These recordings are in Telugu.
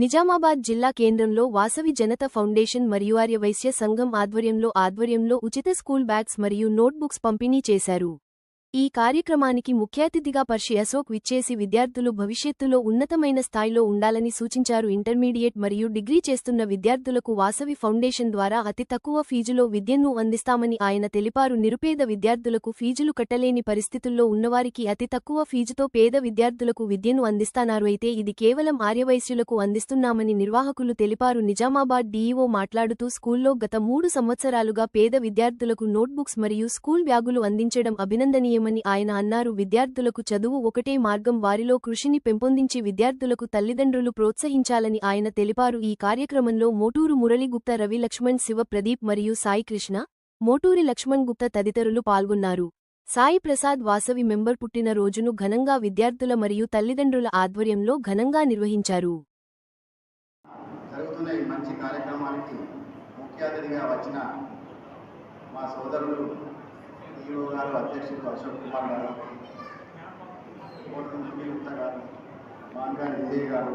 నిజామాబాద్ జిల్లా కేంద్రంలో వాసవి జనత ఫౌండేషన్ మరియు ఆర్యవైశ్య సంఘం ఆధ్వర్యంలో ఆధ్వర్యంలో ఉచిత స్కూల్ బ్యాగ్స్ మరియు నోట్బుక్స్ పంపిణీ చేశారు. ఈ కార్యక్రమానికి ముఖ్యాతిథిగా పర్షి అశోక్ విచ్చేసి విద్యార్థులు భవిష్యత్తులో ఉన్నతమైన స్థాయిలో ఉండాలని సూచించారు. ఇంటర్మీడియట్ మరియు డిగ్రీ చేస్తున్న విద్యార్థులకు వాసవి ఫౌండేషన్ ద్వారా అతి తక్కువ ఫీజులో విద్యను అందిస్తామని ఆయన తెలిపారు. నిరుపేద విద్యార్థులకు ఫీజులు కట్టలేని పరిస్థితుల్లో ఉన్నవారికి అతి తక్కువ ఫీజుతో పేద విద్యార్థులకు విద్యను అందిస్తానారు అయితే ఇది కేవలం ఆర్యవైశ్యులకు అందిస్తున్నామని నిర్వాహకులు తెలిపారు. నిజామాబాద్ డీఈఓ మాట్లాడుతూ స్కూల్లో గత మూడు సంవత్సరాలుగా పేద విద్యార్థులకు నోట్బుక్స్ మరియు స్కూల్ బ్యాగులు అందించడం అభినందనీయమని ఆయన అన్నారు. విద్యార్థులకు చదువు ఒకటే మార్గం. వారిలో కృషిని పెంపొందించి విద్యార్థులకు తల్లిదండ్రులు ప్రోత్సహించాలని ఆయన తెలిపారు. ఈ కార్యక్రమంలో మోటూరు మురళిగుప్త రవి లక్ష్మణ్ శివ ప్రదీప్ మరియు సాయికృష్ణ మోటూరి లక్ష్మణ్ గుప్త తదితరులు పాల్గొన్నారు. సాయి ప్రసాద్ వాసవి మెంబర్ పుట్టిన రోజును ఘనంగా విద్యార్థుల మరియు తల్లిదండ్రుల ఆధ్వర్యంలో ఘనంగా నిర్వహించారు. జరుగుతున్న ఈ మంచి కార్యక్రమానికి ముఖ్య అతిథిగా వచ్చిన మా సోదరులు సిఇఓ గారు అధ్యక్షులు అశోక్ కుమార్ గారు కోటం గుప్తా గారు మాంగారి విజయ్ గారు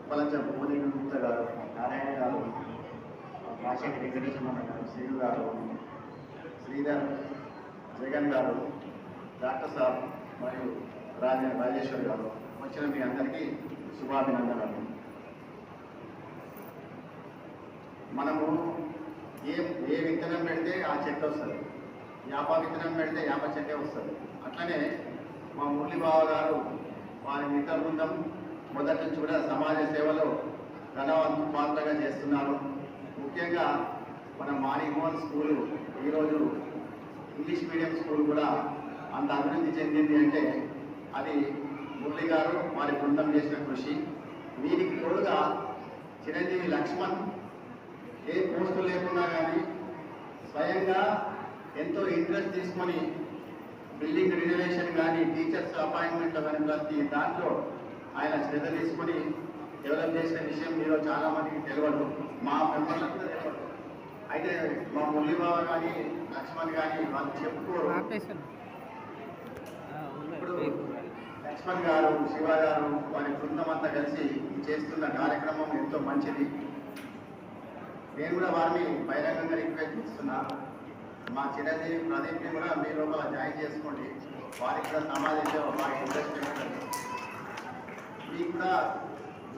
ఉపలంచ భువనేశ్వర గుప్తా గారు నారాయణ గారు రాజశేఖర వెంకటేశ్వర గారు శ్రీ గారు శ్రీధర్ జగన్ గారు డాక్టర్ సాబ్ మరియు రాజ రాజేశ్వర్ గారు వచ్చిన మీ అందరికీ శుభాభినందనలు. మనము ఏ ఏ విత్తనం పెడితే ఆ చెట్టు వస్తుంది. యాప విత్తనం పెడితే యాప చెట్టే వస్తుంది. అట్లనే మా మురళి బావ గారు వారి మిత్ర బృందం మొదటి నుంచి కూడా సమాజ సేవలో ధనవంతు పాత్రగా చేస్తున్నారు. ముఖ్యంగా మన మాణిమోహన్ స్కూలు ఈరోజు ఇంగ్లీష్ మీడియం స్కూల్ కూడా అంత అభివృద్ధి చెందింది అంటే అది మురళి గారు వారి బృందం చేసిన కృషి. దీనికి తోడుగా చిరంజీవి లక్ష్మణ్ ఏ పోస్టు లేకున్నా కానీ స్వయంగా ఎంతో ఇంట్రెస్ట్ తీసుకొని బిల్డింగ్ రిజర్వేషన్ కానీ టీచర్స్ అపాయింట్మెంట్ కానీ ప్రతి దాంట్లో ఆయన శ్రద్ధ తీసుకొని డెవలప్ చేసిన విషయం మీలో చాలా మందికి తెలియదు మా మెంబర్లకు తెలియదు అయితే మా మురళీబాబు కానీ లక్ష్మణ్ కానీ వాళ్ళు చెప్పుకోరు. ఇప్పుడు లక్ష్మణ్ గారు శివ గారు వారి బృందం అంతా కలిసి చేస్తున్న కార్యక్రమం ఎంతో మంచిది. నేను కూడా వారిని బహిరంగంగా రిక్వెస్ట్ చేస్తున్నా. మా చిరంజీవి ప్రదీప్ని కూడా మీ లోపల జాయిన్ చేసుకోండి. వారికి కూడా సమాధించే వారికి ఇంట్రెస్ట్ పెట్టండి మీకు కూడా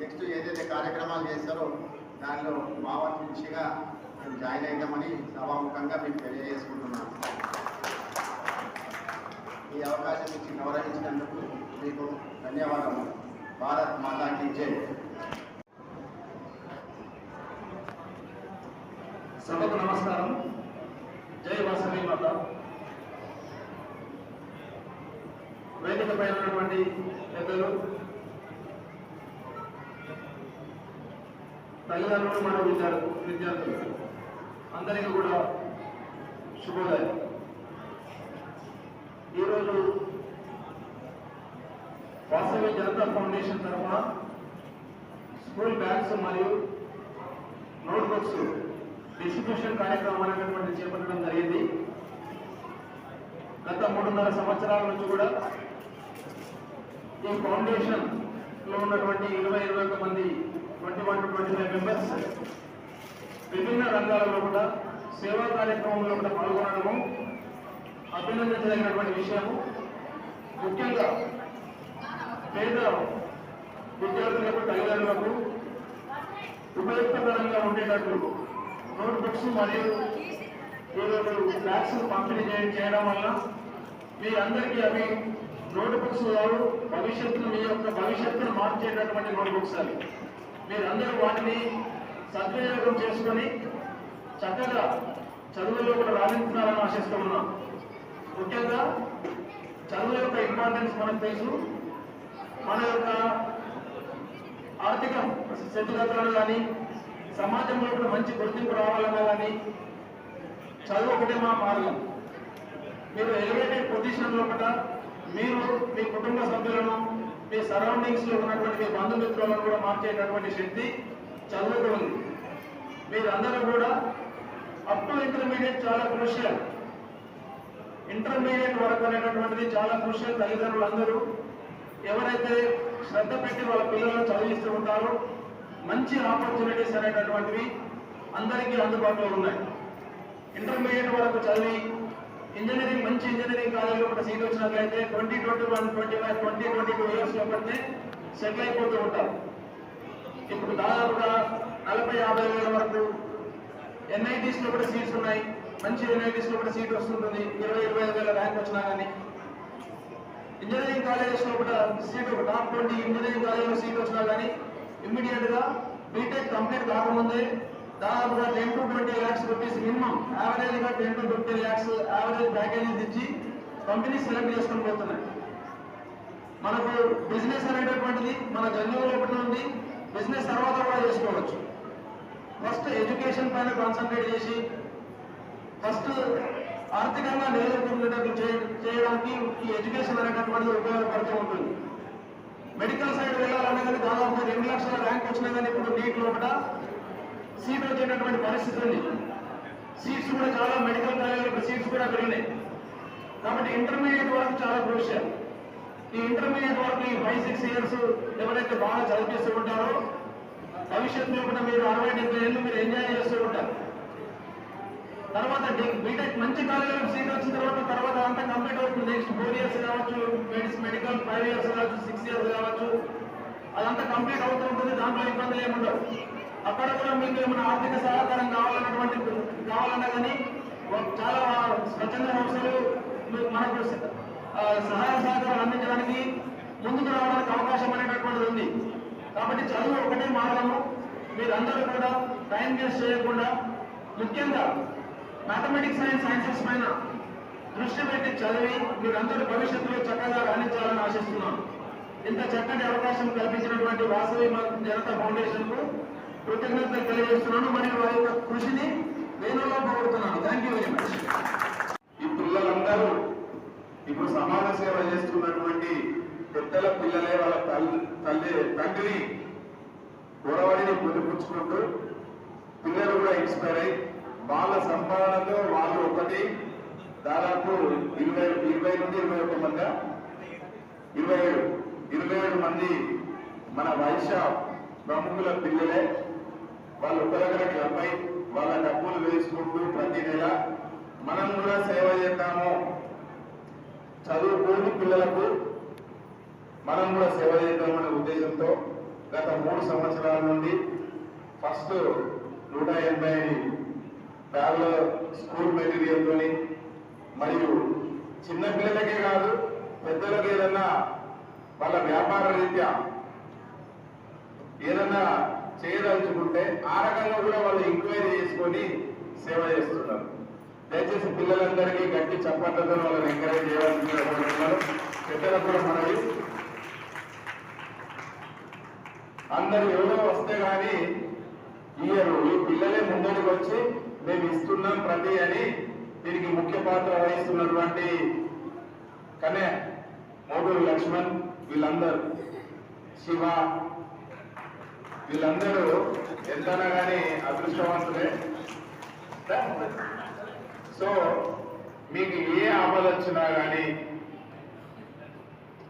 నెక్స్ట్ ఏదైతే కార్యక్రమాలు చేస్తారో దానిలో మా వారి నుంచిగా మేము జాయిన్ అవుతామని సభాముఖంగా మీకు తెలియజేసుకుంటున్నాను ఈ అవకాశం ఇచ్చి గౌరవించినందుకు మీకు ధన్యవాదాలు భారత్ మాతాకి జై. సభకు నమస్కారం. జై వాసవి మాత. వేదిక పైన ఉన్నటువంటి పెద్దలు తల్లిదండ్రులు మన విద్యార్థులు విద్యార్థులు అందరికీ కూడా శుభోదయం. ఈరోజు వాసవి జనతా ఫౌండేషన్ తరఫున స్కూల్ బ్యాగ్స్ మరియు నోట్బుక్స్ డిస్ట్రిబ్యూషన్ కార్యక్రమం అనేటటువంటి చేపట్టడం జరిగింది సంవత్సరాల నుంచి కూడా ఈ ఫౌండేషన్లో ఉన్నటువంటి ఇరవై ఇరవై ఒక మంది twenty one to twenty five members విభిన్న రంగాలలో కూడా సేవా కార్యక్రమంలో కూడా పాల్గొనడము అభినందించదగినటువంటి విషయము. ముఖ్యంగా పేద విద్యార్థులకు తల్లిదండ్రులకు ఉపయుక్తకరంగా ఉండేటట్లు నోట్ బుక్స్ మరియు ఈరోజు బ్యాగ్స్ పంపిణీ చేయడం వల్ల మీ అందరికీ అవి నోట్ బుక్స్ కావు భవిష్యత్తును మీ యొక్క భవిష్యత్తును మార్చేటటువంటి నోట్ బుక్స్ అవి. మీరందరూ వాటిని సద్వినియోగం చేసుకొని చక్కగా చదువులో కూడా రాణించాలని ఆశిస్తూ ఉన్నాం. ముఖ్యంగా చదువు యొక్క ఇంపార్టెన్స్ మనకు తెలుసు. మన యొక్క ఆర్థిక స్థితిగతులను కానీ సమాజంలో కూడా మంచి గుర్తింపు రావాలన్నా కానీ చదువు ఒకటే మా మార్గం. మీరు ఎలివేటెడ్ పొజిషన్లో కూడా మీరు మీ కుటుంబ సభ్యులను మీ సరౌండింగ్స్లో ఉన్నటువంటి మీ బంధుమిత్రులను కూడా మార్చేటటువంటి శక్తి చదువుకు ఉంది. మీరందరూ కూడా అప్ టు ఇంటర్మీడియట్ చాలా క్రూషియల్ ఇంటర్మీడియట్ వరకు అనేటటువంటిది చాలా క్రూషియల్ తల్లిదండ్రులందరూ. ఎవరైతే శ్రద్ధ పెట్టి వాళ్ళ పిల్లలను చదివిస్తూ ఉంటారో మంచి ఆపర్చునిటీస్ అనేటటువంటివి అందరికీ అందుబాటులో ఉన్నాయి. ఇంటర్మీడియట్ వరకు చదివి ఇంజనీరింగ్ మంచి ఇంజనీరింగ్ కాలేజీలో ఒక సీట్ వచ్చినట్లయితే twenty twenty one twenty five twenty twenty two years లోపలనే సెటిల్ అయిపోతూ ఉంటారు ఇప్పుడు దాదాపుగా నలభై యాభై వేల వరకు ఎన్ఐటీస్లో కూడా సీట్స్ ఉన్నాయి. మంచి ఎన్ఐటీస్లో కూడా సీట్ వస్తుంటుంది. ఇరవై ఇరవై ఐదు వేల ర్యాంక్ వచ్చినా కానీ ఇంజనీరింగ్ కాలేజెస్లో కూడా సీట్ ఒక టాప్ ట్వంటీ ఇంజనీరింగ్ కాలేజ్లో సీట్ వచ్చినా కానీ ఇమ్మీడియట్గా బీటెక్ కంప్లీట్ కాకముందే దాదాపుగా ten to twenty lakhs rupees minimum యావరేజ్గా ten to twenty lakhs average packages ఇచ్చి కంపెనీ సెలెక్ట్ చేసుకొని పోతున్నాయి మనకు బిజినెస్ అనేటటువంటిది మన జన్యువులో ఒకటి ఉంది? బిజినెస్ తర్వాత కూడా చేసుకోవచ్చు. ఫస్ట్ ఎడ్యుకేషన్ పైన కాన్సన్ట్రేట్ చేసి ఫస్ట్ ఆర్థికంగా నిలదొక్కునేటట్లు చేయడానికి ఈ ఎడ్యుకేషన్ అనేటటువంటిది ఉపయోగపడుతూ ఉంటుంది. మెడికల్ సైడ్ వెళ్ళాలన్నా కానీ దాదాపు రెండు లక్షల ర్యాంక్ వచ్చినా కానీ ఇప్పుడు నీట్ లోపల సీట్ వచ్చేటటువంటి పరిస్థితి ఉంది. సీట్స్ కూడా చాలా మెడికల్ కాలేజీలో సీట్స్ కూడా పెరిగినాయి. కాబట్టి ఇంటర్మీడియట్ వరకు చాలా క్రూషియల్ ఈ ఇంటర్మీడియట్ వరకు ఈ ఫైవ్ సిక్స్ ఇయర్స్ ఎవరైతే బాగా చదివిస్తూ ఉంటారో భవిష్యత్తులో కూడా మీరు అరవై డెబ్బై ఏళ్ళు మీరు ఎంజాయ్ చేస్తూ ఉంటారు. తర్వాత బీటెక్ మంచి కాలేజీలో సీట్ వచ్చిన తర్వాత తర్వాత అంతా కంప్లీట్ అవుతుంది. నెక్స్ట్ ఫోర్ ఇయర్స్ కావచ్చు మెడిసిన్ మెడికల్ ఫైవ్ ఇయర్స్ కావచ్చు సిక్స్ ఇయర్స్ కావచ్చు అదంతా కంప్లీట్ అవుతూ ఉంటుంది. దాంట్లో ఇబ్బందులు ఏముండవు అక్కడ కూడా మీకు ఏమైనా ఆర్థిక సహకారం కావాలన్నటువంటి కావాలన్నా కానీ చాలా స్వచ్ఛంద సంస్థలు మీకు మనకు సహాయ సహకారం అందించడానికి ముందుకు రావడానికి అవకాశం అనేటటువంటిది ఉంది. కాబట్టి చదువు ఒకటే మార్గము. మీరందరూ కూడా టైం వేస్ట్ చేయకుండా ముఖ్యంగా మ్యాథమెటిక్స్ అండ్ సైన్సెస్ పైన దృష్టి పెట్టి చదివి మీరందరూ భవిష్యత్తులో చక్కగా రాణించాలని ఆశిస్తున్నాను. ఇంత చక్కటి అవకాశం కల్పించినటువంటి వాసవి జనతా ఫౌండేషన్కు కృతజ్ఞతలు తెలియజేస్తున్నాను. మరియు వారి యొక్క కృషిని నేను పోగొడుతున్నాను. థ్యాంక్ యూ వెరీ మచ్ ఈ పిల్లలందరూ ఇప్పుడు సమాజ సేవ చేస్తున్నటువంటి పెద్దల పిల్లలే వాళ్ళ తల్లి తల్లి తండ్రి గొడవడిని పొందుపుచ్చుకుంటూ పిల్లలు కూడా ఇన్స్పైర్ అయ్యి వాళ్ళ సంపాదనతో వాళ్ళు ఒకటి దాదాపు ఇరవై ఇరవై నుండి ఇరవై ఒక మంది ఇరవై ఏడు ఇరవై ఏడు మంది మన వైశ్య ప్రముఖుల పిల్లలే వాళ్ళు ఒక దగ్గర క్లబ్ అయి వాళ్ళ డబ్బులు వేసుకుంటూ ప్రతి నెల మనం కూడా సేవ చేద్దాము. చదువుకోని పిల్లలకు మనం కూడా సేవ చేద్దామనే ఉద్దేశంతో గత మూడు సంవత్సరాల నుండి ఫస్ట్ నూట ఎనభై బ్యాగుల స్కూల్ మెటీరియల్తోని మరియు చిన్న పిల్లలకే కాదు పెద్దలకు ఏదన్నా వాళ్ళ వ్యాపార రీత్యా ఏదన్నా చేయదలుచుకుంటే ఆ రకంగా కూడా వాళ్ళు ఎంక్వైరీ చేసుకొని సేవ చేస్తున్నారు. దయచేసి పిల్లలందరికీ గట్టి చప్పట్లతో వాళ్ళని ఎంకరేజ్ చేయాలని కోరుతున్నాను పెద్దలకు కూడా మనవి. అందరు ఎవరో వస్తే కానీ ఇయ్యరు ఈ పిల్లలే ముందరికి వచ్చి మేము ఇస్తున్నాం ప్రతి అని దీనికి ముఖ్య పాత్ర వహిస్తున్నటువంటి కనే మోడూరు లక్ష్మణ్ వీళ్ళందరూ. శివ వీళ్ళందరూ ఎంతనా కానీ అదృష్టవంతులే. సో మీకు ఏ ఆపద వచ్చినా కానీ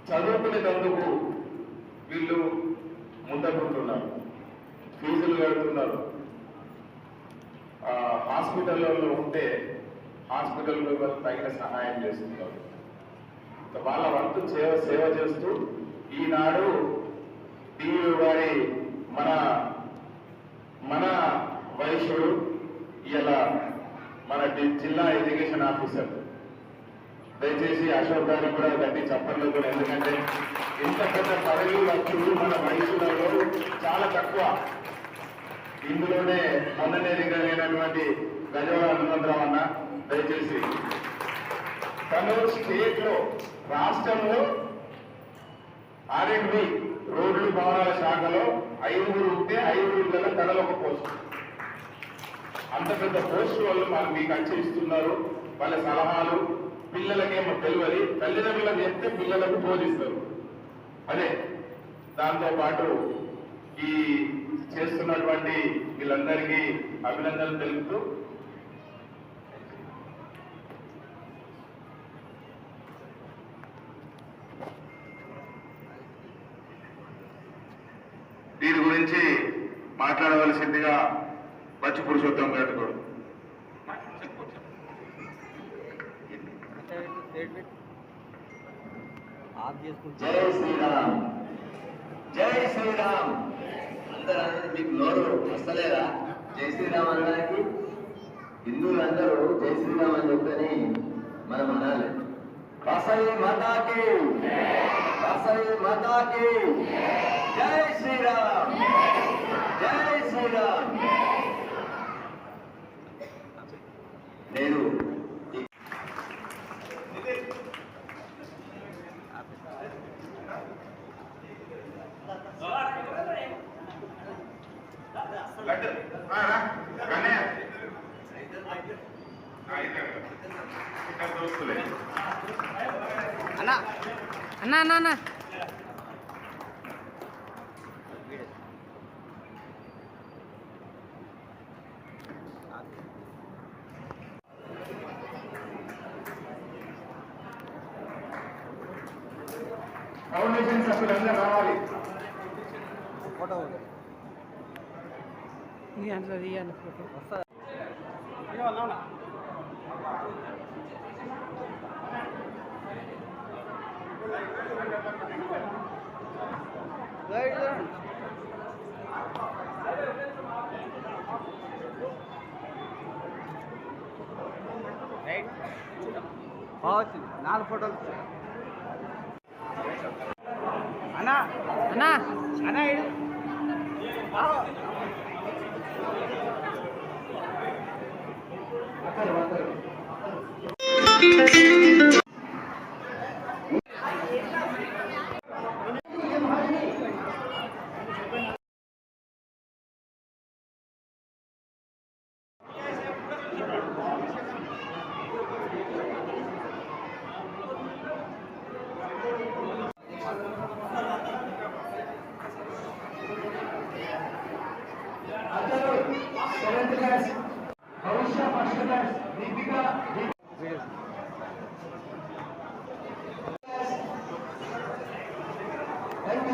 చదువుకునేటందుకు వీళ్ళు ముందకుంటున్నారు ఫీజులు కడుతున్నారు. హాస్పిటల్లో ఉంటే హాస్పిటల్లో తగిన సహాయం చేస్తున్నారు. వాళ్ళ వంతు సేవ సేవ చేస్తూ ఈనాడు టీవీ వారి మన మన వైశ్యుడు ఇలా మన జిల్లా ఎడ్యుకేషన్ ఆఫీసర్. దయచేసి అశోక్ గారిని కూడా గట్టి చెప్పండి కూడా ఎందుకంటే ఇంత పెద్ద పదవి వచ్చుడు మన వయసులలో చాలా తక్కువ. ఇందులోనే మొన్ననే దిగలేనటువంటి గజవాడ హనుమంతరావు అన్న దయచేసి. తను స్టేట్లో రాష్ట్రంలో ఆర్ఎండ్బి రోడ్లు భవనాల శాఖలో ఐదుగురు ఉంటే ఐదుగురు కళలు ఒక పోస్ట్. అంత పెద్ద పోస్టు వాళ్ళు మనకు మీకు వచ్చి ఇస్తున్నారు వాళ్ళ సలహాలు పిల్లలకేమో తెలియదు. తల్లిదండ్రులకు చెప్తే పిల్లలకు బోధిస్తారు అదే దాంతో పాటు ఈ చేస్తున్నటువంటి వీళ్ళందరికీ అభినందనలు తెలుపుతూ దీని గురించి మాట్లాడవలసిందిగా బచ్చి పురుషోత్తం గారు కూడా జై శ్రీరామ్. జై శ్రీరామ్. అందరూ అనేది మీకు నోరు వస్తలేదా? జై శ్రీరామ్ అనడానికి హిందువులందరూ జై శ్రీరామ్ అని చెప్పని మనం అనాలి. బసై మాతాకి బసై మాతాకి జై శ్రీరామ్ జై శ్రీరామ్ నేను ఈ లడ్డు ఆ, రా. కన్నయ్య. ఆ, ఇద్దరు. ఇద్దరు దోస్తులే అన్నా అన్నా అన్నా అన్నా ఫౌండేషన్ సభ్యులందరూ రావాలి ఇది అంట్లో తీయాలి ఫోటో నాలుగు ఫోటోలు అన్నా అన్నా అన్నా Música